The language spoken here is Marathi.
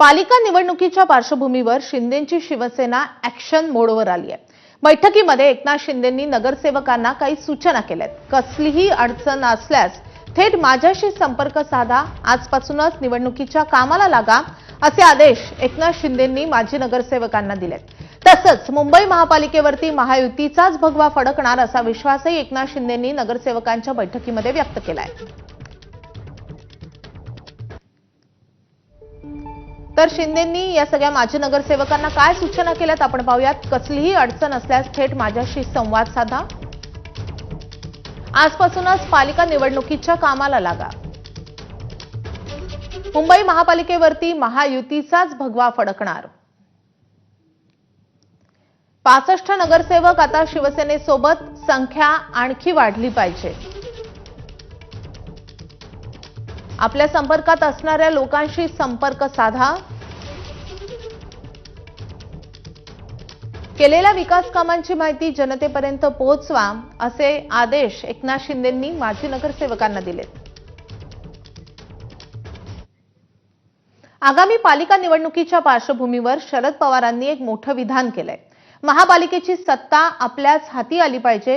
पालिका निवडणुकीच्या पार्श्वभूमीवर शिंदेची शिवसेना ऍक्शन मोडवर आली आहे बैठकीमध्ये एकनाथ शिंदेंनी नगरसेवकांना काही सूचना केल्यात. कसलीही अडचण असल्यास थेट माझ्याशी संपर्क साधा. आजपासूनच निवडणुकीच्या कामाला लागा असे आदेश एकनाथ शिंदेंनी माजी नगरसेवकांना दिलेत. तसंच मुंबई महापालिकेवरती महायुतीचाच भगवा फडकणार असा विश्वासही एकनाथ शिंदेंनी नगरसेवकांच्या बैठकीमध्ये व्यक्त केलाय. तर शिंदेंनी या सगळ्या माजी नगरसेवकांना काय सूचना केल्यात आपण पाहूयात. कसलीही अडचण असल्यास थेट माझ्याशी संवाद साधा. आजपासूनच पालिका निवडणुकीच्या कामाला लागा. मुंबई महापालिकेवरती महायुतीचाच भगवा फडकणार. पासष्ट नगरसेवक आता शिवसेनेसोबत संख्या आणखी वाढली पाहिजे. आपल्या संपर्कात असणाऱ्या लोकांशी संपर्क साधा. केलेल्या विकास कामांची माहिती जनतेपर्यंत पोहोचवा असे आदेश एकनाथ शिंदेंनी माजी नगरसेवकांना दिलेत. आगामी पालिका निवडणुकीच्या पार्श्वभूमीवर शरद पवारांनी एक मोठं विधान केलंय. महापालिकेची सत्ता आपल्याच हाती आली पाहिजे.